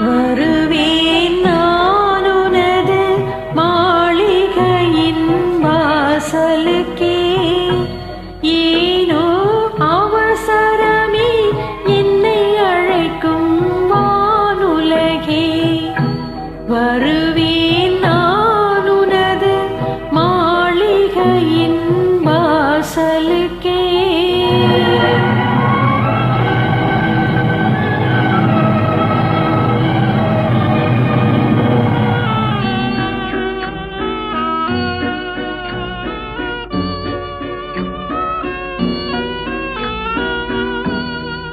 வருவேன் நான் உனது மாளிகையின் வாசலுக்கே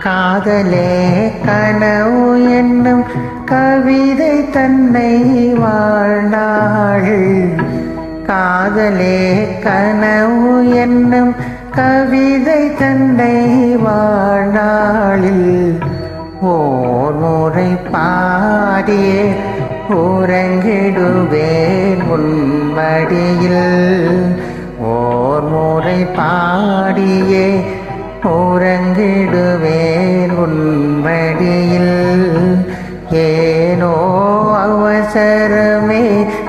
காதலே கனவு என்னும் கவிதை தன்னை வாழ்நாள். காதலே கனவு என்னும் கவிதை தன்னை வாழ்நாளில். ஓர் முறை பாடியே உறங்கிடுவேன் உன்மடியில். ஓர் முறை பாடியே உறங்கிடுவேன் உன்மடியில் ஏனோ அவசரமே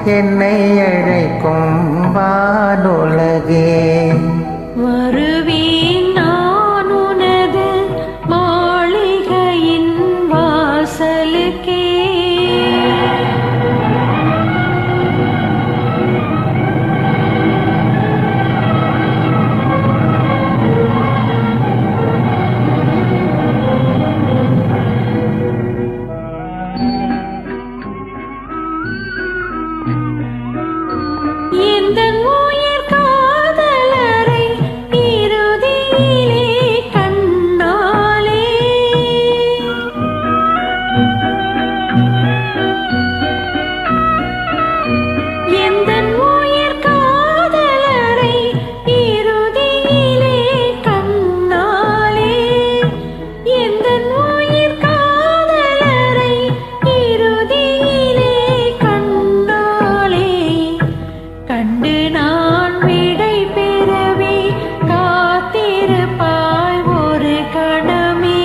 என்னை அழைக்கும் வானுலகே. கண்டு நான் விடை பெறவே காத்திருப்பாய் ஒரு கணமே.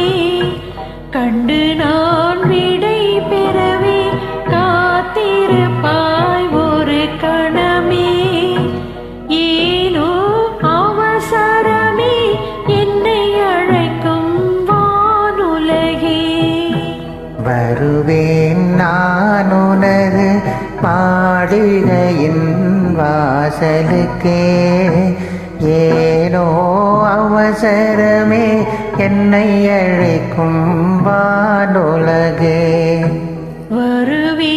கண்டு நான் விடை பெறவே காத்திருப்பாய் ஒரு கணமே. ஏனோ அவசரமே என்னை அழைக்கும் வானுலகே. வருவேன் நான் உனது பாடுகையின் வாசலுக்கே ஏனோ அவசரமே என்னை அழைக்கும் வானுலகே. வருவே